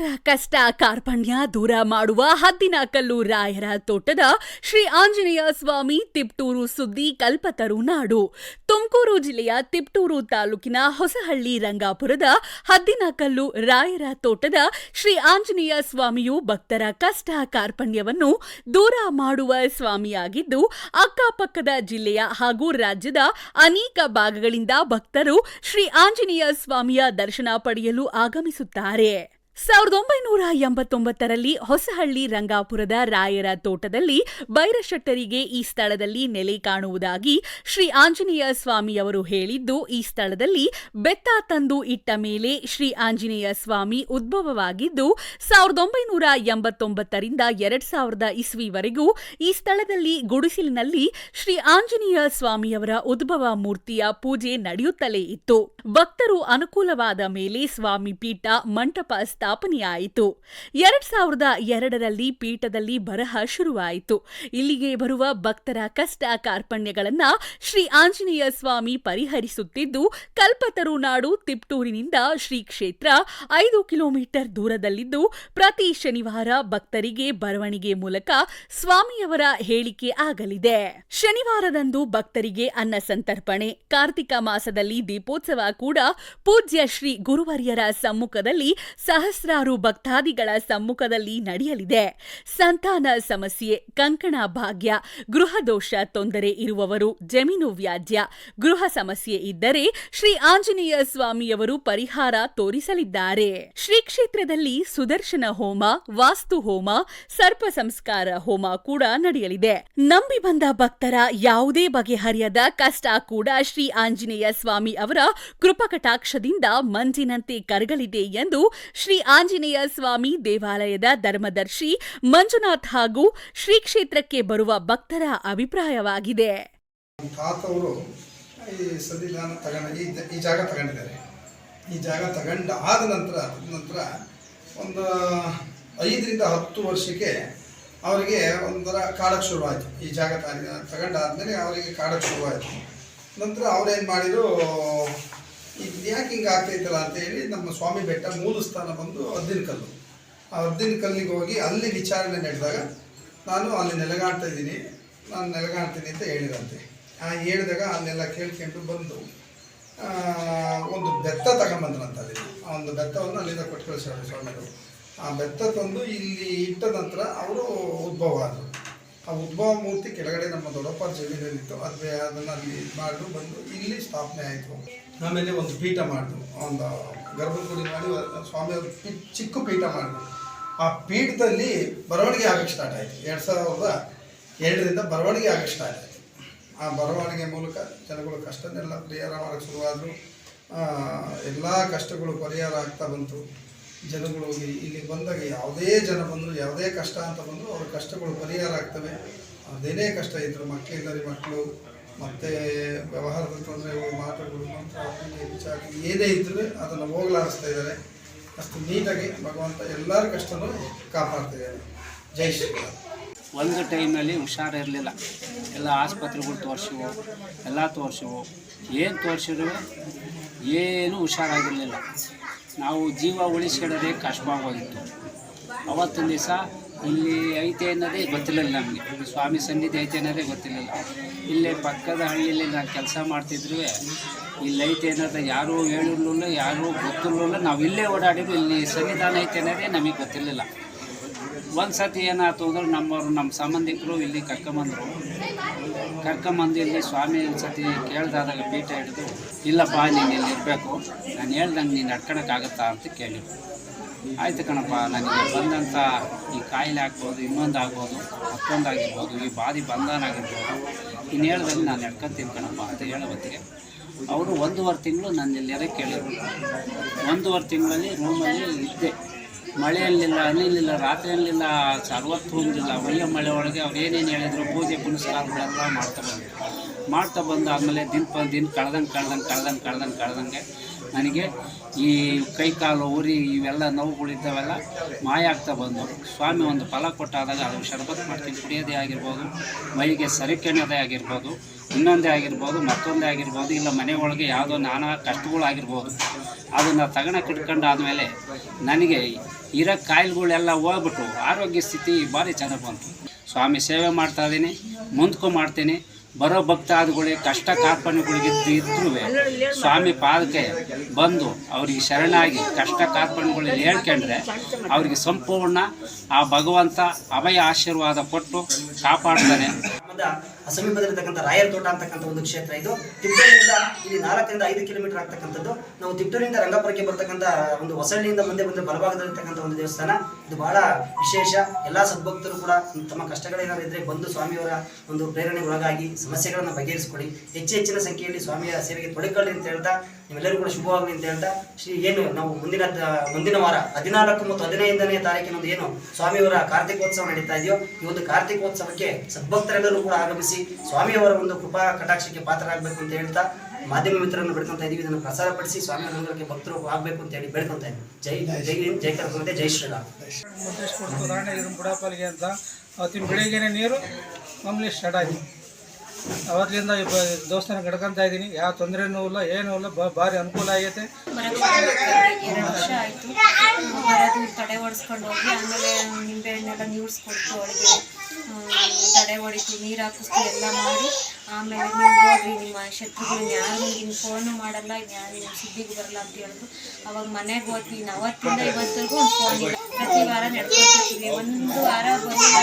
ಕಷ್ಟ ಕಾರ್ಪಣ್ಯ ದೂರ ಮಾಡುವ ಹದ್ದಿನ ಕಲ್ಲು ರಾಯರ ತೋಟದ ಶ್ರೀ ಆಂಜನೇಯ ಸ್ವಾಮಿ ತಿಪ್ಟೂರು ಸುದ್ದಿ ಕಲ್ಪತರು ನಾಡು ತುಮಕೂರು ಜಿಲ್ಲೆಯ ತಿಪ್ಟೂರು ತಾಲೂಕಿನ ಹೊಸಹಳ್ಳಿ ರಂಗಾಪುರದ ಹದ್ದಿನ ರಾಯರ ತೋಟದ ಶ್ರೀ ಆಂಜನೇಯ ಸ್ವಾಮಿಯು ಭಕ್ತರ ಕಷ್ಟ ಕಾರ್ಪಣ್ಯವನ್ನು ದೂರ ಮಾಡುವ ಸ್ವಾಮಿಯಾಗಿದ್ದು, ಅಕ್ಕಪಕ್ಕದ ಜಿಲ್ಲೆಯ ಹಾಗೂ ರಾಜ್ಯದ ಅನೇಕ ಭಾಗಗಳಿಂದ ಭಕ್ತರು ಶ್ರೀ ಆಂಜನೇಯ ಸ್ವಾಮಿಯ ದರ್ಶನ ಪಡೆಯಲು ಆಗಮಿಸುತ್ತಾರೆ. ಸಾವಿರದ ಒಂಬೈನೂರ ಎಂಬತ್ತೊಂಬತ್ತರಲ್ಲಿ ಹೊಸಹಳ್ಳಿ ರಂಗಾಪುರದ ರಾಯರ ತೋಟದಲ್ಲಿ ಬೈರಶೆಟ್ಟರಿಗೆ ಈ ಸ್ಥಳದಲ್ಲಿ ನೆಲೆ ಕಾಣುವುದಾಗಿ ಶ್ರೀ ಆಂಜನೇಯ ಸ್ವಾಮಿಯವರು ಹೇಳಿದ್ದು, ಈ ಸ್ಥಳದಲ್ಲಿ ಬೆತ್ತ ತಂದು ಇಟ್ಟ ಮೇಲೆ ಶ್ರೀ ಆಂಜನೇಯ ಸ್ವಾಮಿ ಉದ್ಭವವಾಗಿದ್ದು, ಸಾವಿರದ ಒಂಬೈನೂರ ಎಂಬತ್ತೊಂಬತ್ತರಿಂದ ಎರಡ್ ಸಾವಿರದ ಇಸ್ವಿವರೆಗೂ ಈ ಸ್ಥಳದಲ್ಲಿ ಗುಡಿಸಿಲಿನಲ್ಲಿ ಶ್ರೀ ಆಂಜನೇಯ ಸ್ವಾಮಿಯವರ ಉದ್ಭವ ಮೂರ್ತಿಯ ಪೂಜೆ ನಡೆಯುತ್ತಲೇ ಇತ್ತು. ಭಕ್ತರು ಅನುಕೂಲವಾದ ಮೇಲೆ ಸ್ವಾಮಿ ಪೀಠ ಮಂಟಪ ಸ್ಥಾಪನೆಯಾಯಿತು. ಎರಡ್ ಸಾವಿರದ ಎರಡರಲ್ಲಿ ಪೀಠದಲ್ಲಿ ಬರಹ ಶುರುವಾಯಿತು. ಇಲ್ಲಿಗೆ ಬರುವ ಭಕ್ತರ ಕಷ್ಟ ಕಾರ್ಪಣ್ಯಗಳನ್ನ ಶ್ರೀ ಆಂಜನೇಯ ಸ್ವಾಮಿ ಪರಿಹರಿಸುತ್ತಿದ್ದು, ಕಲ್ಪತರು ನಾಡು ತಿಪ್ಟೂರಿನಿಂದ ಶ್ರೀ ಕ್ಷೇತ್ರ ಐದು ಕಿಲೋಮೀಟರ್ ದೂರದಲ್ಲಿದ್ದು, ಪ್ರತಿ ಶನಿವಾರ ಭಕ್ತರಿಗೆ ಬರವಣಿಗೆ ಮೂಲಕ ಸ್ವಾಮಿಯವರ ಹೇಳಿಕೆ ಆಗಲಿದೆ. ಶನಿವಾರದಂದು ಭಕ್ತರಿಗೆ ಅನ್ನ ಸಂತರ್ಪಣೆ. ಕಾರ್ತಿಕ ಮಾಸದಲ್ಲಿ ದೀಪೋತ್ಸವ ಕೂಡ ಪೂಜ್ಯ ಶ್ರೀ ಗುರುವರ್ಯರ ಸಮ್ಮುಖದಲ್ಲಿ ಸಹಸ್ರಾರು ಭಕ್ತಾದಿಗಳ ಸಮ್ಮುಖದಲ್ಲಿ ನಡೆಯಲಿದೆ. ಸಂತಾನ ಸಮಸ್ಯೆ, ಕಂಕಣ ಭಾಗ್ಯ, ಗೃಹ ದೋಷ ತೊಂದರೆ ಇರುವವರು, ಜಮೀನು ವ್ಯಾಜ್ಯ, ಗೃಹ ಸಮಸ್ಯೆ ಇದ್ದರೆ ಶ್ರೀ ಆಂಜನೇಯ ಸ್ವಾಮಿಯವರು ಪರಿಹಾರ ತೋರಿಸಲಿದ್ದಾರೆ. ಶ್ರೀ ಕ್ಷೇತ್ರದಲ್ಲಿ ಸುದರ್ಶನ ಹೋಮ, ವಾಸ್ತು ಹೋಮ, ಸರ್ಪ ಸಂಸ್ಕಾರ ಹೋಮ ಕೂಡ ನಡೆಯಲಿದೆ. ನಂಬಿ ಬಂದ ಭಕ್ತರ ಯಾವುದೇ ಬಗೆಹರಿಯದ ಕಷ್ಟ ಕೂಡ ಶ್ರೀ ಆಂಜನೇಯ ಸ್ವಾಮಿ ಅವರ ಕೃಪಕಟಾಕ್ಷದಿಂದ ಮಂಜಿನಂತೆ ಕರಗಲಿದೆ ಎಂದು ಶ್ರೀ ಆಂಜನೇಯ ಸ್ವಾಮಿ ದೇವಾಲಯದ ಧರ್ಮದರ್ಶಿ ಮಂಜುನಾಥ್ ಹಾಗೂ ಶ್ರೀ ಕ್ಷೇತ್ರಕ್ಕೆ ಬರುವ ಭಕ್ತರ ಅಭಿಪ್ರಾಯವಾಗಿದೆ. ತಾತವರು ಈ ತಗೊಂಡ ಈ ಜಾಗ ತಗೊಂಡಿದ್ದಾರೆ. ಈ ಜಾಗ ತಗೊಂಡು ಆದ ನಂತರ ನಂತರ ಒಂದು ಐದರಿಂದ ಹತ್ತು ವರ್ಷಕ್ಕೆ ಅವರಿಗೆ ಒಂಥರ ಕಾಡಕ್ಕೆ ಶುರುವಾಯಿತು. ಈ ಜಾಗ ತಗೊಂಡಾದ್ಮೇಲೆ ಅವರಿಗೆ ಕಾಡಕ್ಕೆ ಶುರುವಾಯಿತು. ನಂತರ ಅವ್ರೇನು ಮಾಡಿದ್ರು ಇದು ಯಾಕೆ ಹಿಂಗೆ ಆಗ್ತೈತಲ್ಲ ಅಂತೇಳಿ ನಮ್ಮ ಸ್ವಾಮಿ ಬೆಟ್ಟ ಮೂಲ ಸ್ಥಾನ ಬಂದು ಅರ್ದಿನ ಕಲ್ಲು. ಆ ಹದ್ದಿನ ಕಲ್ಲಿಗೆ ಹೋಗಿ ಅಲ್ಲಿ ವಿಚಾರಣೆ ನಡೆದಾಗ ನಾನು ಅಲ್ಲಿ ನೆಲೆಗಾಡ್ತಾ ಇದ್ದೀನಿ, ನಾನು ನೆಲೆಗಾಡ್ತೀನಿ ಅಂತ ಹೇಳಿದಂತೆ. ಆ ಹೇಳಿದಾಗ ಅಲ್ಲೆಲ್ಲ ಕೇಳ್ಕೊಂಡು ಬಂದು ಒಂದು ಬೆತ್ತ ತಗೊಂಬಂದ್ರಂತ ಅಲ್ಲಿ. ಆ ಒಂದು ಬೆತ್ತವನ್ನು ಅಲ್ಲಿಂದ ಕೊಟ್ಟು ಕಳಿಸ್ತಾರೆ ಸ್ವಾಮಿಗಳು. ಆ ಬೆತ್ತ ತಂದು ಇಲ್ಲಿ ಇಟ್ಟ ನಂತರ ಅವರು ಉದ್ಭವ ಆದರು. ಆ ಉದ್ಭವ ಮೂರ್ತಿ ಕೆಳಗಡೆ ನಮ್ಮ ದೊಡ್ಡಪ್ಪ ಜಮೀನಲ್ಲಿತ್ತು. ಅದು ಅದನ್ನು ಅಲ್ಲಿ ಮಾಡಿದ್ರು ಬಂದು ಇಲ್ಲಿ ಸ್ಥಾಪನೆ ಆಯಿತು. ಆಮೇಲೆ ಒಂದು ಪೀಠ ಮಾಡಿದ್ರು ಒಂದು ಗರ್ಭಗುಡಿ ಮಾಡಿ ಸ್ವಾಮಿಯವರು ಚಿಕ್ಕ ಪೀಠ ಮಾಡಿದ್ರು ಆ ಪೀಠದಲ್ಲಿ ಬರವಣಿಗೆ ಆಗಕ್ಕೆ ಸ್ಟಾರ್ಟ್ ಆಯಿತು. ಎರಡು ಸಾವಿರದ ಎರಡರಿಂದ ಬರವಣಿಗೆ ಆಗಕ್ಕೆ ಸ್ಟಾರ್ಟ್ ಆಯಿತು. ಆ ಬರವಣಿಗೆ ಮೂಲಕ ಜನಗಳು ಕಷ್ಟನೆಲ್ಲ ಪರಿಹಾರ ಮಾಡೋಕ್ಕೆ ಶುರುವಾದರು. ಎಲ್ಲ ಕಷ್ಟಗಳು ಪರಿಹಾರ ಆಗ್ತಾ ಬಂತು. ಜನಗಳು ಇಲ್ಲಿ- ಇಲ್ಲಿ ಬಂದಾಗ ಯಾವುದೇ ಜನ ಬಂದರೂ, ಯಾವುದೇ ಕಷ್ಟ ಅಂತ ಬಂದರೂ ಅವ್ರ ಕಷ್ಟಗಳು ಪರಿಹಾರ ಆಗ್ತವೆ. ಅದೇನೇ ಕಷ್ಟ ಇದ್ದರು ಮಕ್ಕಳಿದ್ದಾರೆ ಮಕ್ಕಳು, ಮತ್ತು ವ್ಯವಹಾರದ ತೊಂದರೆಗಳು ಮಾತುಗಳು, ಮಂತ್ರ ವಿಚಾರ ಏನೇ ಇದ್ದರೂ ಅದನ್ನು ಹೋಗಲಾಡಿಸ್ತಾ ಇದ್ದಾರೆ. ಅಷ್ಟು ನೀಟಾಗಿ ಭಗವಂತ ಎಲ್ಲರ ಕಷ್ಟನೂ ಕಾಪಾಡ್ತಿದ್ದಾರೆ. ಜೈ ಶ್ರೀರಾಮ್ ಒಂದು ಟೈಮಲ್ಲಿ ಹುಷಾರಿರಲಿಲ್ಲ. ಎಲ್ಲ ಆಸ್ಪತ್ರೆಗಳು ತೋರಿಸಿವು, ಎಲ್ಲ ತೋರಿಸಿವು. ಏನು ತೋರಿಸಿದ್ರು ಏನೂ ಹುಷಾರಾಗಿರಲಿಲ್ಲ. ನಾವು ಜೀವ ಉಳಿಸ್ಕೊಳ್ಳೋದೇ ಕಷ್ಟವಾಗೋಗಿತ್ತು ಅವತ್ತಿನ ದಿವಸ ಇಲ್ಲಿ ಐತೆ ಅನ್ನೋದೇ ಗೊತ್ತಿರಲಿಲ್ಲ ನಮಗೆ. ಸ್ವಾಮಿ ಸನ್ನಿಧಿ ಐತೆ ಅನ್ನೋದೇ ಗೊತ್ತಿರಲಿಲ್ಲ. ಇಲ್ಲೇ ಪಕ್ಕದ ಹಳ್ಳಿಯಲ್ಲಿ ನಾನು ಕೆಲಸ ಮಾಡ್ತಿದ್ರು, ಇಲ್ಲಿ ಐತೆ ಅನ್ನೋದು ಯಾರೂ ಹೇಳಿರ್ಲಿಲ್ಲ ಯಾರೂ ಗೊತ್ತಿರಲಿಲ್ಲ, ನಾವು ಇಲ್ಲೇ ಓಡಾಡಿದ್ರು ಇಲ್ಲಿ ಸನ್ನಿಧಾನ ಐತೆ ಅನ್ನೋದೇ ನಮಗೆ ಗೊತ್ತಿರಲಿಲ್ಲ. ಒಂದು ಸತಿ ಏನಾಯ್ತು ಅಂದ್ರೆ ನಮ್ಮವರು, ನಮ್ಮ ಸಂಬಂಧಿಕರು ಇಲ್ಲಿ ಕರ್ಕೊಂಬಂದರು. ಕರ್ಕೊಂಬಂದು ಇಲ್ಲಿ ಸ್ವಾಮಿ ಒಂದು ಸತಿ ಕೇಳ್ದಾದಾಗ ಪೀಠ ಹಿಡಿದು ಇಲ್ಲಪ್ಪ, ನೀನು ಇಲ್ಲಿ ಇರಬೇಕು. ನಾನು ಹೇಳ್ದಂಗೆ ನೀನು ನಡ್ಕೊಳಕ್ಕಾಗತ್ತಾ ಅಂತ ಕೇಳಿ. ಆಯಿತು ಕಣಪ್ಪ, ನನಗೆ ಬಂದಂಥ ಈ ಕಾಯಿಲೆ ಆಗ್ಬೋದು ಇನ್ನೊಂದು ಆಗ್ಬೋದು ಮತ್ತೊಂದು ಆಗಿರ್ಬೋದು ಈ ಬಾದಿ ಬಂಧನ ಆಗಿರ್ಬೋದು ಇನ್ನು ಹೇಳ್ದಂಗೆ ನಾನು ನಡ್ಕೊತೀನಿ ಕಣಪ್ಪ ಅಂತ ಹೇಳೋ ಹೊತ್ತಿಗೆ ಅವರು ಒಂದೂವರೆ ತಿಂಗಳು ನನ್ನ ಇಲ್ಲಿರ ಕೇಳಿದ್ರು. ಒಂದೂವರೆ ತಿಂಗಳಲ್ಲಿ ರೂಮಲ್ಲಿ ಇದ್ದೆ. ಮಳೆಯಲ್ಲಿಲ್ಲ ಅನಿಲಿಲ್ಲ ರಾತ್ರಿಯಲ್ಲಿಲ್ಲ ಸರ್ವತ್ತು ಹೊಂದಿಲ್ಲ ಒಳ್ಳೆಯ ಮಳೆ ಒಳಗೆ ಅವ್ರು ಏನೇನು ಹೇಳಿದ್ರು, ಪೂಜೆ ಪುನಸ್ಕಾರಗಳೆಲ್ಲ ಮಾಡ್ತಾ ಮಾಡ್ತಾ ಬಂದ ಆದಮೇಲೆ ದಿನ ದಿನ ಕಳ್ದಂಗೆ ಕಳ್ದಂಗೆ ಕಳ್ದಂಗೆ ಕಳ್ದಂಗೆ ಕಳ್ದಂಗೆ ನನಗೆ ಈ ಕೈ ಕಾಲು ಉರಿ ಇವೆಲ್ಲ ನೋವುಗಳಿದ್ದಾವೆಲ್ಲ ಮಾಯ ಆಗ್ತಾ ಬಂದು. ಸ್ವಾಮಿ ಒಂದು ಫಲ ಕೊಟ್ಟಾದಾಗ ಅದು ಶರಬತ್ ಮಾಡ್ತೀನಿ. ಕುಡಿಯೋದೇ ಆಗಿರ್ಬೋದು, ಮೈಗೆ ಸರಿಕೆಣೋದೇ ಆಗಿರ್ಬೋದು, ಇನ್ನೊಂದೇ ಆಗಿರ್ಬೋದು, ಮತ್ತೊಂದೇ ಆಗಿರ್ಬೋದು, ಇಲ್ಲ ಮನೆ ಒಳಗೆ ಯಾವುದೋ ನಾನಾ ಕಷ್ಟಗಳಾಗಿರ್ಬೋದು ಅದನ್ನು ತಗಣಕ್ಕೆ ಇಟ್ಕೊಂಡು ಆದಮೇಲೆ ನನಗೆ ಇರೋ ಕಾಯಿಲೆಗಳೆಲ್ಲ ಹೋಗ್ಬಿಟ್ಟು ಆರೋಗ್ಯ ಸ್ಥಿತಿ ಭಾರಿ ಚೆನ್ನಾಗಿ ಬಂತು. ಸ್ವಾಮಿ ಸೇವೆ ಮಾಡ್ತಾ ಇದ್ದೀನಿ, ಮುಂದ್ಕೊ ಮಾಡ್ತೀನಿ. ಬರೋ ಭಕ್ತಾದಿಗಳಿಗೆ ಕಷ್ಟ ಕಾರ್ಪಣ್ಯಗಳಿಗೆ ಇದ್ರೂ ಸ್ವಾಮಿ ಪಾದಕ್ಕೆ ಬಂದು ಅವರಿಗೆ ಶರಣಾಗಿ ಕಷ್ಟ ಕಾರ್ಪಣ್ಯಗಳಲ್ಲಿ ಹೇಳ್ಕೊಂಡ್ರೆ ಅವರಿಗೆ ಸಂಪೂರ್ಣ ಆ ಭಗವಂತ ಅಭಯ ಆಶೀರ್ವಾದ ಕೊಟ್ಟು ಕಾಪಾಡ್ತಾನೆ. ಗ್ರಾಮದ ಸಮೀಪದಲ್ಲಿರ್ತಕ್ಕಂಥ ರಾಯಲ್ ತೋಟ ಅಂತಕ್ಕಂಥ ಒಂದು ಕ್ಷೇತ್ರ ಇದು. ತಿಪ್ಟೂರಿನಿಂದ ಇಲ್ಲಿ ನಾಲ್ಕರಿಂದ ಐದು ಕಿಲೋಮೀಟರ್ ಆಗ್ತಕ್ಕಂಥದ್ದು. ನಾವು ತಿಪ್ಟೂರಿನಿಂದ ರಂಗಪುರಕ್ಕೆ ಬರ್ತಕ್ಕಂಥ ಒಂದು ಹೊಸಳ್ಳಿಯಿಂದ ಮುಂದೆ ಬಂದ ಬಲಭಾಗದಲ್ಲಿರ್ತಕ್ಕಂಥ ಒಂದು ದೇವಸ್ಥಾನ. ಇದು ಬಹಳ ವಿಶೇಷ. ಎಲ್ಲ ಸದ್ಭಕ್ತರು ಕೂಡ ತಮ್ಮ ಕಷ್ಟಗಳೇನಾದ್ರು ಇದ್ರೆ ಬಂದು ಸ್ವಾಮಿಯವರ ಒಂದು ಪ್ರೇರಣೆ ಒಳಗಾಗಿ ಸಮಸ್ಯೆಗಳನ್ನು ಬಗೆಹರಿಸಿಕೊಡಿ. ಹೆಚ್ಚು ಹೆಚ್ಚಿನ ಸಂಖ್ಯೆಯಲ್ಲಿ ಸ್ವಾಮಿಯ ಸೇವೆಗೆ ತೊಡಕೊಳ್ಳಿ ಅಂತ ಹೇಳ್ತಾ, ನಿಮ್ಮೆಲ್ಲರೂ ಕೂಡ ಶುಭವಾಗಲಿ ಅಂತ ಹೇಳ್ತಾ, ಶ್ರೀ ಏನು ನಾವು ಮುಂದಿನ ಮುಂದಿನ ವಾರ ಹದಿನಾಲ್ಕು ಮತ್ತು ಹದಿನೈದನೇ ತಾರೀಕಿನಂದು ಏನು ಸ್ವಾಮಿಯವರ ಕಾರ್ತಿಕೋತ್ಸವ ನಡೀತಾ ಇದೆಯೋ, ಈ ಒಂದು ಕಾರ್ತಿಕೋತ್ಸವಕ್ಕೆ ಸದ್ಭಕ್ತರೆಲ್ಲರೂ ಕೂಡ ಆಗಮಿಸಿ ಸ್ವಾಮಿಯವರ ಒಂದು ಕೃಪಾ ಕಟಾಕ್ಷಕ್ಕೆ ಪಾತ್ರರಾಗಬೇಕು ಅಂತ ಹೇಳ್ತಾ ಮಾಧ್ಯಮ ಮಿತ್ರರನ್ನು ಬೆಳ್ಕೊಂತ ಇದೀವಿ. ಇದನ್ನು ಪ್ರಸಾರಪಡಿಸಿ ಸ್ವಾಮಿ ಅನುಗ್ರಹಕ್ಕೆ ಭಕ್ತರು ಆಗಬೇಕು ಅಂತ ಹೇಳಿ ಬೆಳ್ಕೊಂತ ಇದ್ದೀವಿ. ಜೈ ಜೈ ಹಿಂದ್, ಜೈ ಕರ್ಕೊಂಡೆ ಜೈ ಶ್ರೀರಾಮ್. ಉದಾಹರಣೆ ಬುಡಾಪಾಲಿಗೆ ಅಂತ ಅವತ್ತಿನ ಬೆಳಿಗ್ಗೆನೆ ನೀರು ಮಾಮೂಲಿ ಸ್ಟಾರ್ಟ್ ಆಯಿತು ಅವತ್ತಿಂದ ದೋಸ್ತನ ಗಡ್ಕೊಂತ ಇದ್ದೀನಿ. ಯಾವ ತೊಂದರೆನೂ ಇಲ್ಲ, ಏನೂ ಇಲ್ಲ ಭಾರಿ ಅನುಕೂಲ ಆಗೈತೆ. ಎರಡು ವರ್ಷ ಆಯಿತು. ಬರೋದು ತಡೆ ಹೊಡೆಸ್ಕೊಂಡು ಹೋಗಿ, ಆಮೇಲೆ ನಿಂಬೆಹಣ್ಣೆಲ್ಲ ಕೊಟ್ಟು ಅವಳಿಗೆ ತಡೆ ಹೊಡಿತು ನೀರು ಹಾಕಿಸ್ತು ಎಲ್ಲ ಮಾಡಿ, ಆಮೇಲೆ ನೀವು ನಿಮ್ಮ ಶತ್ರುಗಳು ಯಾರು? ನಿಮ್ಗೆ ಫೋನು ಮಾಡಲ್ಲ ಯಾರು ನಿಮ್ಮ ಸುದ್ದಿಗೆ ಬರಲ್ಲ ಅಂತ ಹೇಳಿದ್ರು ಅವಾಗ ಮನೆಗೆ ಹೋದ್ವಿ. ಇನ್ನು ಅವತ್ತಿಂದ ಇವತ್ತಿಗೂ ಒಂದು ಫೋನ್ ಇಲ್ಲ. ಪ್ರತಿ ವಾರ ನಡ್ಕೊತಿರ್ತೀವಿ ಒಂದು ವಾರ ಬಂದಿಲ್ಲ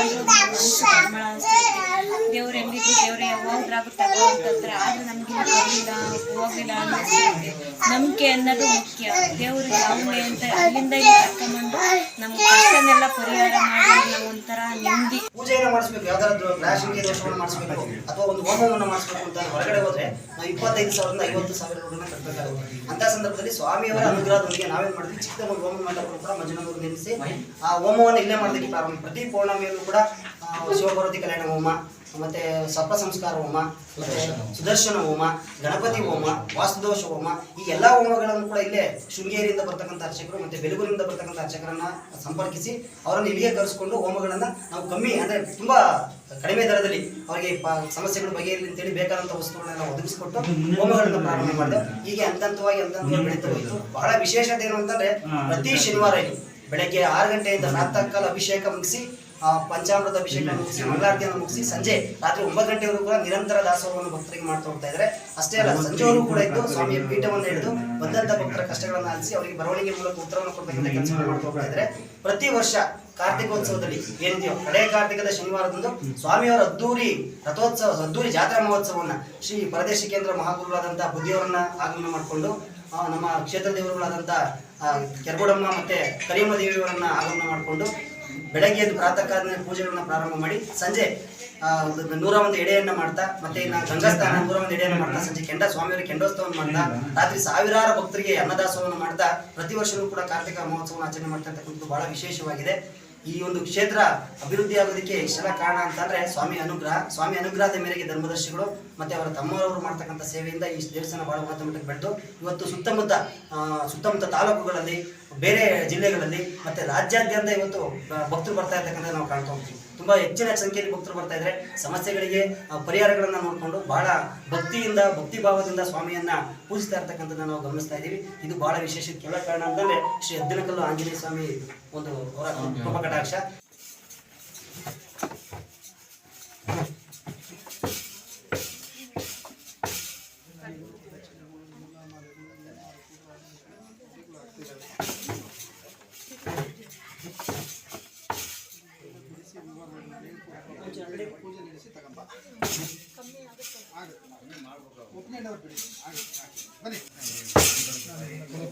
ದೇವ್ರು, ಹೆಂಗಿದ್ರು ದೇವ್ರೆ ಯಾವಾಗ್ರಾಗುತ್ತೆ ಅಂತಂದ್ರೆ ಆದ್ರೆ ನಮ್ಗೆ ಬರಲಿಲ್ಲ ಹೋಗಿಲ್ಲ ಅನ್ನೋದು ನಂಬಿಕೆ ಅನ್ನೋದು ಮುಖ್ಯ. ದೇವ್ರು ಯಾವೇ ಅಂತ ಅಲ್ಲಿಂದ ಇಲ್ಲಿ ಕರ್ಕೊಂಬಂದು ನಮ್ಮ ಕಷ್ಟನೆಲ್ಲ ಪರಿಹಾರ ಮಾಡಿ ನಾವು ಒಂಥರ ನೆಮ್ಮದಿ ಪೂಜೆಯನ್ನು ಮಾಡಿಸ್ಬೇಕು, ಯಾವ್ದಾದ್ರು ಗ್ರಹಶಂಖ್ಯೆ ದೋಷವನ್ನು ಮಾಡಿಸ್ಬೇಕು, ಅಥವಾ ಒಂದು ಹೋಮವನ್ನು ಮಾಡಿಸ್ಬೇಕು ಅಂತ ಹೊರಗಡೆ ಹೋದ್ರೆ ನಾವು ಇಪ್ಪತ್ತೈದು ಸಾವಿರದ ಐವತ್ತು ಸಾವಿರ ರೂಪಾಯಿ ಕಟ್ಟಬೇಕಾಗುತ್ತೆ ಅಂತ ಸಂದರ್ಭದಲ್ಲಿ ಸ್ವಾಮಿಯವರ ಅನುಗ್ರಹದೊಂದಿಗೆ ನಾವೇನ್ ಮಾಡಿದ್ವಿ ಚಿಕ್ಕ ಒಂದು ಹೋಮ ಮಂಟಪವನ್ನು ಕೂಡ ಮಂಜುನಾಥರು ನಿರ್ಮಿಸಿ ಆ ಹೋಮವನ್ನು ಇಲ್ಲೇ ಮಾಡೋದಕ್ಕೆ ಪ್ರಾರಂಭ ಪ್ರತಿ ಪೌರ್ಣಮಿಯಲ್ಲೂ ಕೂಡ ಶಿವಪಾರ್ವತಿ ಕಲ್ಯಾಣ ಹೋಮ ಮತ್ತೆ ಸರ್ಪ ಸಂಸ್ಕಾರ ಹೋಮ ಮತ್ತೆ ಸುದರ್ಶನ ಹೋಮ. ಗಣಪತಿ ಹೋಮ ವಾಸುದೋಷ ಹೋಮ ಈ ಎಲ್ಲಾ ಹೋಮಗಳನ್ನು ಕೂಡ ಇಲ್ಲೇ ಶೃಂಗೇರಿಯಿಂದ ಬರ್ತಕ್ಕಂಥ ಅರ್ಚಕರು ಮತ್ತೆ ಬೆಲಗೂರಿಂದ ಬರ್ತಕ್ಕಂಥ ಅರ್ಚಕರನ್ನ ಸಂಪರ್ಕಿಸಿ ಅವರನ್ನು ಇಲ್ಲಿಗೆ ಕರೆಸಿಕೊಂಡು ಹೋಮಗಳನ್ನ ನಾವು ಕಮ್ಮಿ ಅಂದ್ರೆ ತುಂಬಾ ಕಡಿಮೆ ದರದಲ್ಲಿ ಅವರಿಗೆ ಸಮಸ್ಯೆಗಳು ಬಗೆಯಲ್ಲಿ ಅಂತೇಳಿ ಬೇಕಾದಂಥ ವಸ್ತುಗಳನ್ನ ಒದಗಿಸಿಕೊಟ್ಟು ಹೋಮಗಳನ್ನ ಪ್ರಾರಂಭ ಮಾಡಿದೆ. ಹೀಗೆ ಅಂತಂತವಾಗಿ ಹಂತಂತವಾಗಿ ಬೆಳೀತಾ ಹೋಯಿತು. ಬಹಳ ವಿಶೇಷತೆ ಏನು ಅಂತಂದ್ರೆ ಪ್ರತಿ ಶನಿವಾರ ಇಲ್ಲಿ ಬೆಳಗ್ಗೆ ಆರು ಗಂಟೆಯಿಂದ ಪ್ರಾತಃ ಕಾಲ ಅಭಿಷೇಕ ಮುಗಿಸಿ ಪಂಚಾಮೃತ ಅಭಿಷೇಕ ಮುಗಿಸಿ, ಮಂಗಳಾರತಿಯನ್ನು ಮುಗಿಸಿ ಸಂಜೆ ರಾತ್ರಿ ಒಂಬತ್ತು ಗಂಟೆವರೆಗೂ ಕೂಡ ನಿರಂತರ ದಾಸೋಹವನ್ನು ಭಕ್ತರಿಗೆ ಮಾಡ್ತಾ ಹೋಗ್ತಾ ಇದ್ದಾರೆ. ಅಷ್ಟೇ ಅಲ್ಲ ಸಂಜೆವರೆಗೂ ಕೂಡ ಇದ್ದು ಸ್ವಾಮಿಯ ಪೀಠವನ್ನು ಹಿಡಿದು ಬಂದಂತ ಭಕ್ತರ ಕಷ್ಟಗಳನ್ನು ಆಲಿಸಿ ಅವರಿಗೆ ಬರವಣಿಗೆ ಮೂಲಕ ಉತ್ತರವನ್ನು ಕೊಡಬೇಕಂತ ಕೆಲಸವನ್ನು ಮಾಡ್ತಾ ಹೋಗ್ತಾ ಇದ್ದಾರೆ. ಪ್ರತಿ ವರ್ಷ ಕಾರ್ತಿಕೋತ್ಸವದಲ್ಲಿ ಏನಿದೆಯೋ ಕಡೆ ಕಾರ್ತಿಕದ ಶನಿವಾರದಂದು ಸ್ವಾಮಿಯವರ ಅದ್ದೂರಿ ರಥೋತ್ಸವ, ಅದ್ದೂರಿ ಜಾತ್ರಾ ಮಹೋತ್ಸವವನ್ನು ಶ್ರೀ ಪರದೇಶ ಕೇಂದ್ರ ಮಹಾಗುರುಗಳಾದಂತಹ ಬುದ್ಧಿಯವರನ್ನ ಆಗಮನ ಮಾಡಿಕೊಂಡು ನಮ್ಮ ಕ್ಷೇತ್ರ ದೇವರುಗಳಾದಂಥ ಕೆರಗೋಡಮ್ಮ ಮತ್ತೆ ಕರಿಯಮ್ಮ ದೇವಿಯವರನ್ನ ಆಗಮನ ಮಾಡಿಕೊಂಡು ಬೆಳಗ್ಗೆ ಎದ್ದು ಪ್ರಾತಃ ಕಾಲದಲ್ಲಿ ಪೂಜೆಗಳನ್ನ ಪ್ರಾರಂಭ ಮಾಡಿ ಸಂಜೆ ನೂರ ಒಂದು ಎಡೆಯನ್ನ ಮಾಡ್ತಾ, ಮತ್ತೆ ಇನ್ನ ಗಂಗಾಸ್ಥಾನ ನೂರ ಒಂದು ಎಡೆಯನ್ನ ಮಾಡ್ತಾ, ಸಂಜೆ ಕೆಂಡ ಸ್ವಾಮಿಯವರ ಕೆಂಡೋತ್ಸವವನ್ನು ಮಾಡ್ತಾ, ರಾತ್ರಿ ಸಾವಿರಾರು ಭಕ್ತರಿಗೆ ಅನ್ನದಾಸವನ್ನು ಮಾಡ್ತಾ, ಪ್ರತಿ ವರ್ಷವೂ ಕೂಡ ಕಾರ್ತಿಕ ಮಹೋತ್ಸವವನ್ನು ಆಚರಣೆ ಮಾಡ್ತಾ ಬಹಳ ವಿಶೇಷವಾಗಿದೆ. ಈ ಒಂದು ಕ್ಷೇತ್ರ ಅಭಿವೃದ್ಧಿ ಆಗೋದಕ್ಕೆ ಇಷ್ಟೆಲ್ಲ ಕಾರಣ ಅಂತಂದ್ರೆ ಸ್ವಾಮಿ ಅನುಗ್ರಹ, ಸ್ವಾಮಿ ಅನುಗ್ರಹದ ಮೇರೆಗೆ ಧರ್ಮದರ್ಶಿಗಳು ಮತ್ತೆ ಅವರ ತಮ್ಮರವರು ಮಾಡ್ತಕ್ಕಂಥ ಸೇವೆಯಿಂದ ಈ ದೇವಸ್ಥಾನ ಬಹಳ ಉನ್ನತ ಮಟ್ಟಕ್ಕೆ ಬೆಳೆದು ಇವತ್ತು ಸುತ್ತಮುತ್ತ ಸುತ್ತಮುತ್ತ ತಾಲೂಕುಗಳಲ್ಲಿ, ಬೇರೆ ಜಿಲ್ಲೆಗಳಲ್ಲಿ ಮತ್ತೆ ರಾಜ್ಯಾದ್ಯಂತ ಇವತ್ತು ಭಕ್ತರು ಬರ್ತಾ ಇರ್ತಕ್ಕಂಥ ನಾವು ಕಾಣ್ತಾ ಹೋಗ್ತೀವಿ. ತುಂಬಾ ಹೆಚ್ಚಿನ ಸಂಖ್ಯೆಯಲ್ಲಿ ಭಕ್ತರು ಬರ್ತಾ ಇದ್ದಾರೆ. ಸಮಸ್ಯೆಗಳಿಗೆ ಪರಿಹಾರಗಳನ್ನ ನೋಡಿಕೊಂಡು ಬಹಳ ಭಕ್ತಿಯಿಂದ ಭಕ್ತಿ ಭಾವದಿಂದ ಸ್ವಾಮಿಯನ್ನ ಪೂಜಿಸ್ತಾ ಇರ್ತಕ್ಕಂಥದ್ದನ್ನ ನಾವು ಗಮನಿಸ್ತಾ ಇದ್ದೀವಿ. ಇದು ಬಹಳ ವಿಶೇಷ ಕೆಲ ಕಾರಣ ಅಂತಂದ್ರೆ ಶ್ರೀ ಹದ್ದಿನಕಲ್ಲು ಆಂಜನೇಯ ಸ್ವಾಮಿ ಒಂದು ಅವರ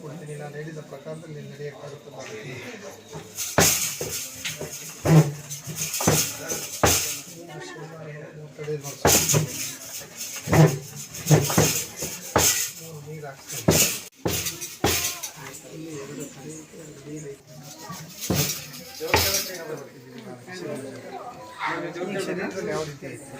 ಕೊಡ್ತೀನಿ ನಾನು ಹೇಳಿದ ಪ್ರಕಾರದಲ್ಲಿ. ನೀರು ಹಾಕ್ತೀನಿ ಯಾವ ರೀತಿ ಐತೆ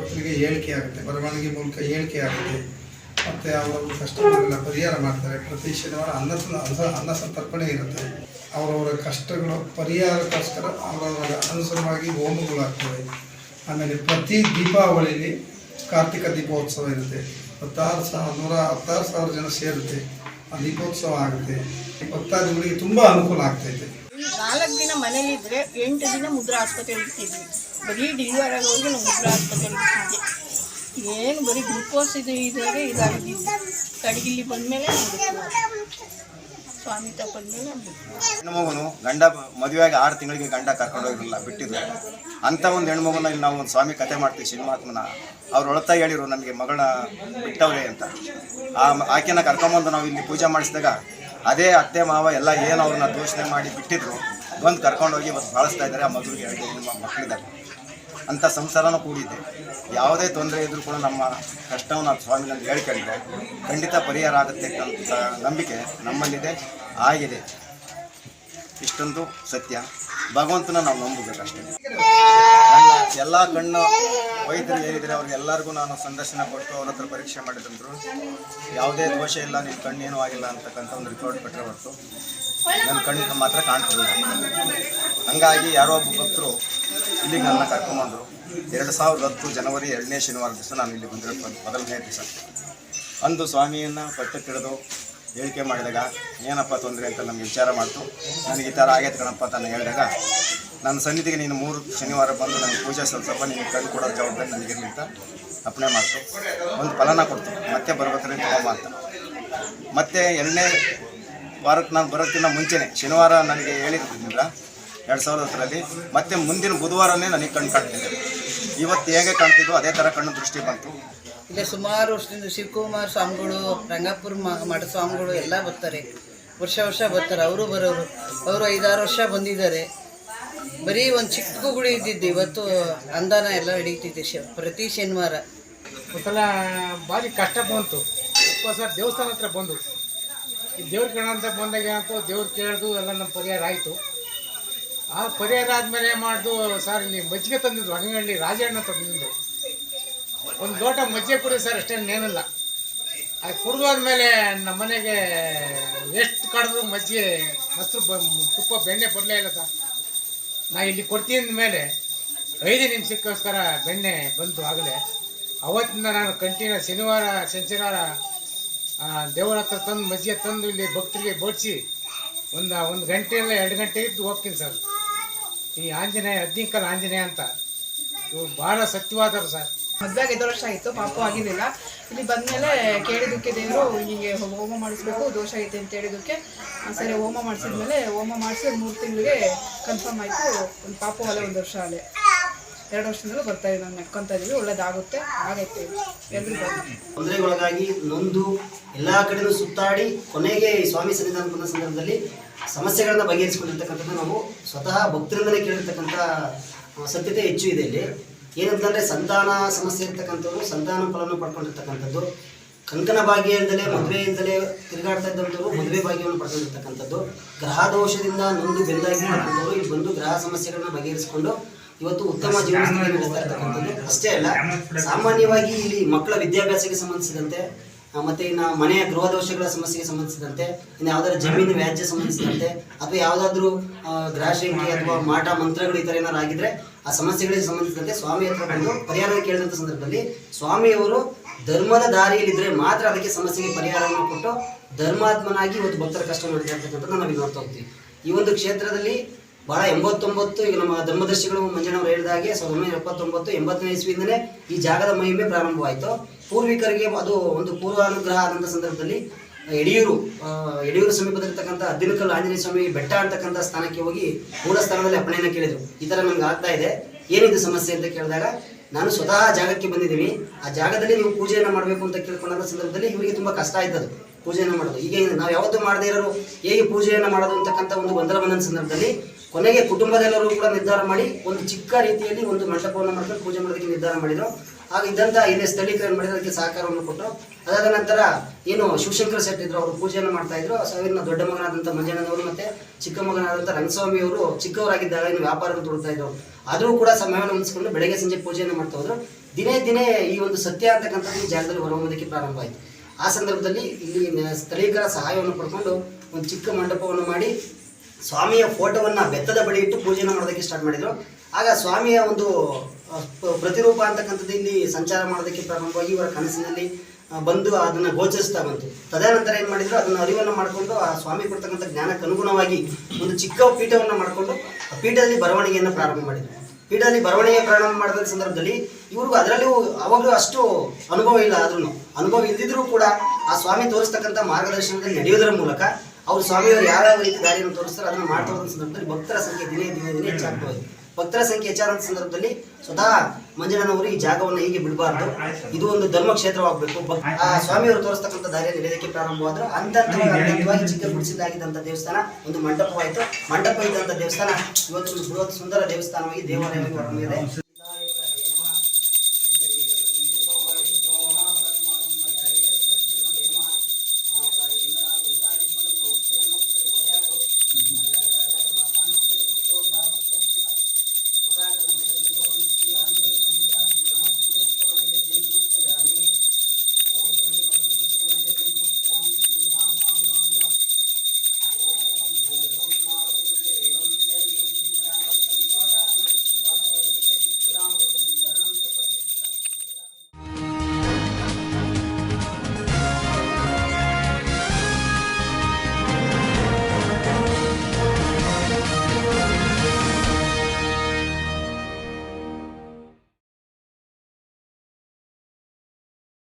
ಭಕ್ತರಿಗೆ ಹೇಳಿಕೆ ಆಗುತ್ತೆ, ಬರವಣಿಗೆ ಮೂಲಕ ಹೇಳಿಕೆ ಆಗುತ್ತೆ. ಮತ್ತು ಅವರು ಕಷ್ಟಗಳನ್ನೆಲ್ಲ ಪರಿಹಾರ ಮಾಡ್ತಾರೆ. ಪ್ರತಿ ಶನಿವಾರ ಅನ್ನ ಅನ್ನ- ಸಂತರ್ಪಣೆ ಇರುತ್ತೆ. ಅವರವರ ಕಷ್ಟಗಳು ಪರಿಹಾರಕ್ಕೋಸ್ಕರ ಅವರವರ ಅನುಸಾರವಾಗಿ ಹೋಮಗಳು ಆಗ್ತವೆ. ಆಮೇಲೆ ಪ್ರತಿ ದೀಪಾವಳಿಲಿ ಕಾರ್ತಿಕ ದೀಪೋತ್ಸವ ಇರುತ್ತೆ. ಹತ್ತಾರು ಸಾವಿರ ನೂರ ಹತ್ತಾರು ಸಾವಿರ ಜನ ಸೇರುತ್ತೆ. ಆ ದೀಪೋತ್ಸವ ಆಗುತ್ತೆ. ಭಕ್ತಾದಿಗಳಿಗೆ ತುಂಬ ಅನುಕೂಲ ಆಗ್ತೈತೆ. ನಾಲ್ಕು ದಿನ ಮನೇಲಿ ಇದ್ರೆ ಎಂಟು ದಿನ ಮುದ್ರಾ ಆಸ್ಪತ್ರೆಯಲ್ಲಿ ಇರ್ತಿದ್ವಿ ಬರೀ ಡೆಲಿವರಿ ಆಗೋರಿಗೆ ನಾವು ಮುದ್ರಾ ಏನು ಬರೀ ಗ್ಲುಕೋಸ್ ಇದು ಇದಾಗೆ ಇದಾಗಿದ್ದು ಕಡೆಗಿಲ್ಲಿ ಬಂದಮೇಲೆ ಸ್ವಾಮಿ ತಗೊಂಡ್ಮೇಲೆ ಗಂಡ ಮದುವೆಯಾಗಿ ಆರು ತಿಂಗಳಿಗೆ ಗಂಡ ಕರ್ಕೊಂಡು ಹೋಗಿರಲಿಲ್ಲ ಬಿಟ್ಟಿದ್ರು. ಅಂಥ ಒಂದು ಹೆಣ್ಣು ಮಗುನ ಇಲ್ಲಿ ನಾವು ಒಂದು ಸ್ವಾಮಿ ಕತೆ ಮಾಡ್ತೀವಿ ಸಿನಿಮಾತ್ಮನ ಅವ್ರು ಒಳತಾ ಹೇಳಿರು ನಮಗೆ ಮಗಳ ಬಿಟ್ಟವ್ರೆ ಅಂತ. ಆ ಆಕೆನ ಕರ್ಕೊಂಬಂದು ನಾವು ಇಲ್ಲಿ ಪೂಜೆ ಮಾಡಿಸಿದಾಗ ಅದೇ ಅತ್ತೆ, ಮಾವ ಎಲ್ಲ ಏನು ಅವ್ರನ್ನ ದೂಷಣೆ ಮಾಡಿ ಬಿಟ್ಟಿದ್ರು, ಬಂದು ಕರ್ಕೊಂಡೋಗಿ ಇವತ್ತು ಬಾಳಿಸ್ತಾ ಇದ್ದಾರೆ, ಆ ಮಗುವಿಗೆ ಎರಡು ಮಕ್ಕಳಿದ್ದಾರೆ. ಅಂಥ ಸಂಸಾರನೂ ಕೂಡಿದೆ. ಯಾವುದೇ ತೊಂದರೆ ಇದ್ದರೂ ಕೂಡ ನಮ್ಮ ಕಷ್ಟವನ್ನು ಸ್ವಾಮಿನಲ್ಲಿ ಹೇಳ್ಕೊಂಡ್ರೆ ಖಂಡಿತ ಪರಿಹಾರ ಆಗುತ್ತೆ ಅಂತ ನಂಬಿಕೆ ನಮ್ಮಲ್ಲಿದೆ, ಆಗಿದೆ. ಇಷ್ಟೊಂದು ಸತ್ಯ. ಭಗವಂತನ ನಾವು ನಂಬಬೇಕಷ್ಟೇ. ಎಲ್ಲ ಕಣ್ಣು ವೈದ್ಯರು ಏನಿದ್ರೆ ಅವ್ರಿಗೆ ಎಲ್ಲರಿಗೂ ನಾನು ಸಂದರ್ಶನ ಕೊಟ್ಟು ಅವ್ರ ಹತ್ರ ಪರೀಕ್ಷೆ ಮಾಡಿದ್ರು ಯಾವುದೇ ದೋಷ ಇಲ್ಲ ನಿಮ್ಮ ಕಣ್ಣೇನೂ ಆಗಿಲ್ಲ ಅಂತಕ್ಕಂಥ ಒಂದು ರಿಪೋರ್ಟ್ ಕೊಟ್ಟರೆ ಹೊರತು. ನನ್ನ ಕಣ್ಣಿಗೆ ಮಾತ್ರ ಕಾಣ್ತಿರಲಿಲ್ಲ. ಹಂಗಾಗಿ ಯಾರೋ ಒಬ್ಬ ಭಕ್ತರು ಇಲ್ಲಿಗೆ ನನ್ನ ಕರ್ಕೊಂಬಂದರು ಎರಡು ಸಾವಿರದ ಹತ್ತು ಜನವರಿ ಎರಡನೇ ಶನಿವಾರ ದಿವಸ ನಾನು ಇಲ್ಲಿ ಬಂದಿರೋ ಮೊದಲನೇ ದಿವಸ. ಅಂದು ಸ್ವಾಮಿಯನ್ನು ಪಟ್ಟಕ್ಕಿಡಿದು ಹೇಳಿಕೆ ಮಾಡಿದಾಗ, ಏನಪ್ಪ ತೊಂದರೆ ಅಂತ ನಮ್ಗೆ ವಿಚಾರ ಮಾಡ್ತು. ನನಗೆ ಈ ಥರ ಆಗೈತೆ ಕಣಪ್ಪ ಅಂತ ಹೇಳಿದಾಗ, ನನ್ನ ಸನ್ನಿಧಿಗೆ ನೀನು ಮೂರು ಶನಿವಾರ ಬಂದು ನನಗೆ ಪೂಜೆ ಸ್ವಲ್ಪ ನಿನಗೆ ಕಣ್ಣು ಕೊಡೋ ಜವಾಬ್ದಾರಿ ನನಗಿರಲಿ ಅಂತ ಅಪ್ಪಣೆ ಮಾಡ್ತು. ಒಂದು ಫಲನ ಕೊಡ್ತು. ಮತ್ತೆ ಬರ್ಬೇಕಾದ್ರೆ ತಗೊಂಬ ಅಂತ. ಮತ್ತೆ ಎರಡನೇ ವಾರಕ್ಕೆ ನಾನು ಬರೋಕ್ಕಿಂತ ಮುಂಚೆನೆ. ಶನಿವಾರ ನನಗೆ ಹೇಳಿದ್ರಿಂದ ಎರಡು ಸಾವಿರದ ಹತ್ತರಲ್ಲಿ. ಮತ್ತೆ ಮುಂದಿನ ಬುಧವಾರನೇ ನನಗೆ ಕಣ್ಣು ಕಾಣ್ತಿದ್ದೆ ಇವತ್ತು ಹೇಗೆ ಕಾಣ್ತಿದ್ವು ಅದೇ ಥರ ಕಣ್ಣು ದೃಷ್ಟಿ ಬಂತು. ಇಲ್ಲೇ ಸುಮಾರು ವರ್ಷದಿಂದ ಶಿವಕುಮಾರ್ ಸ್ವಾಮಿಗಳು ರಂಗಾಪುರ ಮ- ಮಠ ಸ್ವಾಮಿಗಳು ಎಲ್ಲ ಬರ್ತಾರೆ. ವರ್ಷ ವರ್ಷ ಬರ್ತಾರೆ. ಅವರು ಬರೋರು. ಅವರು ಐದಾರು ವರ್ಷ ಬಂದಿದ್ದಾರೆ. ಬರೀ ಒಂದು ಚಿಕ್ಕ ಗುಡಿ ಇದ್ದಿದ್ದು ಇವತ್ತು ಅಂದಾನ ಎಲ್ಲ ಹಿಡಿತಿದ್ದೆ ಶ ಪ್ರತಿ ಶನಿವಾರ. ಒಂದ್ಸಲ ಭಾರಿ ಕಷ್ಟ ಬಂತು. ಸರ್ ದೇವಸ್ಥಾನ ಹತ್ರ ಬಂದು. ದೇವ್ರ ಕೇಳೋಂತ ಬಂದಾಗ ಏನಾಯ್ತು? ದೇವ್ರು ಕೇಳ್ದು ಎಲ್ಲ ನಮ್ಮ ಪರಿಹಾರ ಆಯಿತು. ಆ ಪರಿಹಾರ ಆದಮೇಲೆ ಏನು ಮಾಡ್ದು? ಸರ್, ಇಲ್ಲಿ ಮಜ್ಜಿಗೆ ತಂದಿದ್ದು ಹಂಗಳ್ಳಿ ರಾಜಣ್ಣ ತಂದಿದ್ದು ಒಂದು ಲೋಟ ಮಜ್ಜಿಗೆ ಕುಡಿ ಸರ್ ಅಷ್ಟೇನೇನಿಲ್ಲ ಅದು ಕುಡಿದಾದ್ಮೇಲೆ ನಮ್ಮ ಮನೆಗೆ ಎಷ್ಟು ಕಡಿದ್ರು ಮಜ್ಜಿಗೆ, ಮೊಸರು ತುಪ್ಪ ಬೆಣ್ಣೆ ಬರಲೇ ಇಲ್ಲ ಸರ್. ನಾ ಇಲ್ಲಿ ಕೊಡ್ತೀನಿ ಮೇಲೆ ಐದು ನಿಮಿಷಕ್ಕೋಸ್ಕರ ಬೆಣ್ಣೆ ಬಂತು ಆಗಲೇ. ಅವತ್ತಿಂದ ನಾನು ಕಂಟಿನ್ಯೂ ಶನಿವಾರ ಶನಿವಾರ ದೇವರ ಹತ್ರ ತಂದು, ಮಜ್ಜಿಗೆ ತಂದು ಇಲ್ಲಿ ಭಕ್ತರಿಗೆ ಬಡಿಸಿ ಒಂದು ಒಂದು ಗಂಟೆ ಇಲ್ಲ ಎರಡು ಗಂಟೆ ಇದ್ದು ಹೋಗ್ತೀನಿ ಸರ್. ಈ ಆಂಜನೇಯ ಹದ್ನಿಕಲ್ ಆಂಜನೇಯ ಅಂತ. ಇವ್ರು ಭಾಳ ಸತ್ಯವಾದರು ಸರ್. ಮದ್ದಾಗ ಐದು ವರ್ಷ ಆಯಿತು, ಪಾಪ ಆಗಿರಲಿಲ್ಲ. ಇಲ್ಲಿ ಬಂದಮೇಲೆ ಕೇಳಿದ್ದಕ್ಕೆ ದೇವರು ಹೀಗೆ ಹೋಮ ಮಾಡಿಸ್ಬೇಕು, ದೋಷ ಐತೆ ಅಂತ ಹೇಳಿದ್ದಕ್ಕೆ. ಸರಿ ಹೋಮ ಮಾಡಿಸಿದ್ಮೇಲೆ, ಹೋಮ ಮಾಡಿಸಿ ಮೂರು ತಿಂಗಳಿಗೆ ಕನ್ಫರ್ಮ್ ಆಯಿತು ಒಂದು ಪಾಪ ಅಲ್ಲೇ ಒಂದು ವರ್ಷ ಅಲ್ಲೇ ಎರಡು ವರ್ಷದಿಂದಲೂ ಬರ್ತಾ ಇದೆ ನೆಕ್ಕೊಂತ ಇದೀವಿ, ಒಳ್ಳೇದಾಗುತ್ತೆ, ಆಗೈತೆ. ತೊಂದರೆಗೊಳಗಾಗಿ ನೊಂದು ಎಲ್ಲ ಕಡೆನೂ ಸುತ್ತಾಡಿ ಕೊನೆಗೆ ಈ ಸ್ವಾಮಿ ಸನ್ನಿಧಾನ ಬಂದ ಸಂದರ್ಭದಲ್ಲಿ ಸಮಸ್ಯೆಗಳನ್ನ ಬಗೆಹರಿಸಿಕೊಂಡಿರ್ತಕ್ಕಂಥದ್ದು ನಾವು ಸ್ವತಃ ಭಕ್ತರಿಂದಲೇ ಕೇಳಿರ್ತಕ್ಕಂಥ ಸತ್ಯತೆ ಹೆಚ್ಚು ಇದೆ ಇಲ್ಲಿ. ಏನಂತಂದ್ರೆ ಸಂತಾನ ಸಮಸ್ಯೆ ಇರ್ತಕ್ಕಂಥದ್ದು ಸಂತಾನ ಫಲವನ್ನು ಪಡ್ಕೊಂಡಿರ್ತಕ್ಕಂಥದ್ದು. ಕಂಕಣ ಭಾಗ್ಯದಿಂದಲೇ ಮದುವೆಯಿಂದಲೇ ತಿರುಗಾಡ್ತಾ ಇದ್ದಂಥವ್ರು ಮದುವೆ ಭಾಗ್ಯವನ್ನು ಪಡ್ಕೊಂಡಿರ್ತಕ್ಕಂಥದ್ದು. ಗ್ರಹ ದೋಷದಿಂದ ನೊಂದು ಬೆಂದಾಗಿರ್ತಕ್ಕಂಥವ್ರು ಇಲ್ಲಿ ಬಂದು ಗ್ರಹ ಸಮಸ್ಯೆಗಳನ್ನ ಬಗೆಹರಿಸಿಕೊಂಡು ಇವತ್ತು ಉತ್ತಮ ಜೀವನ ನಡೆಸ್ತಾ ಇರ್ತಕ್ಕಂಥದ್ದು. ಅಷ್ಟೇ ಅಲ್ಲ ಸಾಮಾನ್ಯವಾಗಿ ಇಲ್ಲಿ ಮಕ್ಕಳ ವಿದ್ಯಾಭ್ಯಾಸಕ್ಕೆ ಸಂಬಂಧಿಸಿದಂತೆ ಮತ್ತೆ ಇನ್ನು ಮನೆಯ ಗೃಹ ದೋಷಗಳ ಸಮಸ್ಯೆಗೆ ಸಂಬಂಧಿಸಿದಂತೆ ಇನ್ನು ಯಾವ್ದಾದ್ರು ಜಮೀನು ವ್ಯಾಜ್ಯ ಸಂಬಂಧಿಸಿದಂತೆ ಅಥವಾ ಯಾವುದಾದ್ರೂ ಗ್ರಹ ಶಂಕೆ ಅಥವಾ ಮಾಟ ಮಂತ್ರಗಳು ಈ ಥರ ಏನಾರು ಆಗಿದ್ರೆ ಆ ಸಮಸ್ಯೆಗಳಿಗೆ ಸಂಬಂಧಿಸಿದಂತೆ ಸ್ವಾಮಿ ಹತ್ರ ಬಂದು ಪರಿಹಾರ ಕೇಳಿದಂಥ ಸಂದರ್ಭದಲ್ಲಿ ಸ್ವಾಮಿಯವರು ಧರ್ಮದ ದಾರಿಯಲ್ಲಿದ್ದರೆ ಮಾತ್ರ ಅದಕ್ಕೆ ಸಮಸ್ಯೆಗೆ ಪರಿಹಾರವನ್ನು ಕೊಟ್ಟು ಧರ್ಮಾತ್ಮನಾಗಿ ಇವತ್ತು ಭಕ್ತರ ಕಷ್ಟ ಮಾಡಿದೆ ಅಂತಕ್ಕಂಥದ್ದು ನಾವು ನೋಡ್ತಾ ಹೋಗ್ತೀವಿ. ಈ ಒಂದು ಕ್ಷೇತ್ರದಲ್ಲಿ ಬಹಳ ಎಂಬತ್ತೊಂಬತ್ತು, ಈಗ ನಮ್ಮ ಧರ್ಮದರ್ಶಿಗಳು ಮಂಜನವರು ಹೇಳಿದ ಹಾಗೆ ಸಾವಿರದ ಒಂಬೈನೂರ ಎಪ್ಪತ್ತೊಂಬತ್ತು, ಎಂಬತ್ತನೇ ಇಸ್ವಿಯಿಂದಲೇ ಈ ಜಾಗದ ಮಹಿಮೆ ಪ್ರಾರಂಭವಾಯಿತು. ಪೂರ್ವಿಕರಿಗೆ ಅದು ಒಂದು ಪೂರ್ವಾನುಗ್ರಹ ಆದಂಥ ಸಂದರ್ಭದಲ್ಲಿ ಯಡಿಯೂರು ಯಡಿಯೂರು ಸಮೀಪದಲ್ಲಿರ್ತಕ್ಕಂಥ ಹದ್ದಿನಕಲ್ಲು ಆಂಜನೇಯ ಸ್ವಾಮಿ ಬೆಟ್ಟ ಅಂತಕ್ಕಂಥ ಸ್ಥಾನಕ್ಕೆ ಹೋಗಿ ಮೂಲ ಸ್ಥಾನದಲ್ಲಿ ಅಪ್ಪಣೆಯನ್ನು ಕೇಳಿದರು. ಈ ಥರ ನಮ್ಗೆ ಆಗ್ತಾ ಇದೆ. ಏನಿದು ಸಮಸ್ಯೆ ಅಂತ ಕೇಳಿದಾಗ ನಾನು ಸ್ವತಃ ಜಾಗಕ್ಕೆ ಬಂದಿದ್ದೀನಿ. ಆ ಜಾಗದಲ್ಲಿ ನೀವು ಪೂಜೆಯನ್ನು ಮಾಡಬೇಕು ಅಂತ ಕೇಳ್ಕೊಂಡಂಥ ಸಂದರ್ಭದಲ್ಲಿ ಇವರಿಗೆ ತುಂಬ ಕಷ್ಟ ಆಯ್ತದು ಪೂಜೆಯನ್ನು ಮಾಡೋದು. ಈಗ ನಾವು ಯಾವತ್ತೂ ಮಾಡದೇ ಇರೋರು ಹೇಗೆ ಪೂಜೆಯನ್ನು ಮಾಡೋದು ಅಂತಕ್ಕಂಥ ಒಂದು ಗೊಂದಲ ಸಂದರ್ಭದಲ್ಲಿ ಕೊನೆಗೆ ಕುಟುಂಬದಲ್ಲರೂ ಕೂಡ ನಿರ್ಧಾರ ಮಾಡಿ ಒಂದು ಚಿಕ್ಕ ರೀತಿಯಲ್ಲಿ ಒಂದು ಮಂಟಪವನ್ನು ಮಾಡ್ಕೊಂಡು ಪೂಜೆ ಮಾಡೋದಕ್ಕೆ ನಿರ್ಧಾರ ಮಾಡಿದ್ರು. ಆಗ ಇದ್ದಂತ ಇಲ್ಲಿ ಸ್ಥಳೀಕರಣ ಏನು ಮಾಡಿದ್ರು ಅದಕ್ಕೆ ಸಹಕಾರವನ್ನು ಕೊಟ್ಟರು. ಅದಾದ ನಂತರ ಏನು ಶಿವಶಂಕರ ಶೆಟ್ಟಿ ಇದ್ರು, ಅವರು ಪೂಜೆಯನ್ನು ಮಾಡ್ತಾ ಇದ್ರು. ಸಾವಿನ ದೊಡ್ಡ ಮಗನಾದಂಥ ಮಂಜಣ್ಣನವರು ಮತ್ತೆ ಚಿಕ್ಕ ಮಗನಾದಂತ ರಂಗಸ್ವಾಮಿ ಅವರು ಚಿಕ್ಕವರಾಗಿದ್ದಾಗ ಇನ್ನು ವ್ಯಾಪಾರವನ್ನು ತೊಡ್ತಾ ಇದ್ರು. ಆದರೂ ಕೂಡ ಸಮಯವನ್ನು ಹೊಂದಿಸ್ಕೊಂಡು ಬೆಳಗ್ಗೆ ಸಂಜೆ ಪೂಜೆಯನ್ನು ಮಾಡ್ತಾ ಹೋದ್ರು. ದಿನೇ ದಿನೇ ಈ ಒಂದು ಸತ್ಯ ಅಂತಕ್ಕಂಥದ್ದು ಈ ಜಾಗದಲ್ಲಿ ಹೊರಹೊಮ್ಮೋದಕ್ಕೆ ಪ್ರಾರಂಭ ಆಯಿತು. ಆ ಸಂದರ್ಭದಲ್ಲಿ ಇಲ್ಲಿ ಸ್ಥಳೀಕರ ಸಹಾಯವನ್ನು ಪಡ್ಕೊಂಡು ಒಂದು ಚಿಕ್ಕ ಮಂಟಪವನ್ನು ಮಾಡಿ ಸ್ವಾಮಿಯ ಫೋಟೋವನ್ನು ಬೆತ್ತದ ಬಳಿ ಇಟ್ಟು ಪೂಜೆಯನ್ನು ಮಾಡೋದಕ್ಕೆ ಸ್ಟಾರ್ಟ್ ಮಾಡಿದ್ರು. ಆಗ ಸ್ವಾಮಿಯ ಒಂದು ಪ್ರತಿರೂಪ ಅಂತಕ್ಕಂಥದ್ದು ಇಲ್ಲಿ ಸಂಚಾರ ಮಾಡೋದಕ್ಕೆ ಪ್ರಾರಂಭವಾಗಿ ಇವರ ಕನಸಿನಲ್ಲಿ ಬಂದು ಅದನ್ನ ಗೋಚರಿಸ್ತಾ ಬಂತು. ತದನಂತರ ಏನ್ ಮಾಡಿದ್ರು? ಅದನ್ನ ಅರಿವನ್ನು ಮಾಡಿಕೊಂಡು ಆ ಸ್ವಾಮಿ ಕೊಡ್ತಕ್ಕಂಥ ಜ್ಞಾನಕ್ಕೆ ಅನುಗುಣವಾಗಿ ಒಂದು ಚಿಕ್ಕ ಪೀಠವನ್ನು ಮಾಡಿಕೊಂಡು ಆ ಪೀಠದಲ್ಲಿ ಬರವಣಿಗೆಯನ್ನು ಪ್ರಾರಂಭ ಮಾಡಿದ್ರು. ಪೀಠದಲ್ಲಿ ಬರವಣಿಗೆ ಪ್ರಾರಂಭ ಮಾಡಿದ ಸಂದರ್ಭದಲ್ಲಿ ಇವ್ರಿಗೂ ಅದರಲ್ಲೂ ಅವಾಗಲೂ ಅಷ್ಟು ಅನುಭವ ಇಲ್ಲ ಆದ್ರೂ ಅನುಭವ ಇಲ್ಲದಿದ್ರೂ ಕೂಡ ಆ ಸ್ವಾಮಿ ತೋರಿಸ್ತಕ್ಕಂಥ ಮಾರ್ಗದರ್ಶನದಲ್ಲಿ ನಡೆಯೋದರ ಮೂಲಕ ಅವ್ರು ಸ್ವಾಮಿಯವರು ಯಾವ್ಯಾವ ರೀತಿ ದಾರಿಯನ್ನು ತೋರಿಸ್ತಾರೆ ಅದನ್ನು ಮಾಡ್ತಾ ಸಂದರ್ಭದಲ್ಲಿ ಭಕ್ತರ ಸಂಖ್ಯೆ ದಿನೇ ದಿನೇ ದಿನೇ ಹೆಚ್ಚಾಗ್ತಾ ಭಕ್ತರ ಸಂಖ್ಯೆ ಹೆಚ್ಚಾದ ಸಂದರ್ಭದಲ್ಲಿ ಸ್ವತಃ ಮಂಜಣ್ಣನವರು ಈ ಜಾಗವನ್ನು ಹೀಗೆ ಬಿಡಬಾರ್ದು. ಇದು ಒಂದು ಧರ್ಮ ಕ್ಷೇತ್ರವಾಗಬೇಕು. ಆ ಸ್ವಾಮಿಯವರು ತೋರಿಸ್ತಕ್ಕಂಥ ದಾರಿಯಲ್ಲಿ ನಡೆಯೋದಕ್ಕೆ ಪ್ರಾರಂಭವಾದ್ರು ಅಂತ ಹಂತವಾಗಿ ಚಿಕ್ಕ ಗುಡಿಸಿದ್ದಾಗಿದ್ದಂಥ ದೇವಸ್ಥಾನ ಒಂದು ಮಂಟಪವಾಯಿತು. ಮಂಟಪ ಇದ್ದಂಥ ದೇವಸ್ಥಾನ ಇವತ್ತು ಒಂದು ಬೃಹತ್ ಸುಂದರ ದೇವಸ್ಥಾನವಾಗಿ ದೇವಾಲಯವಾಗಿ ಹೊರಗಿದೆ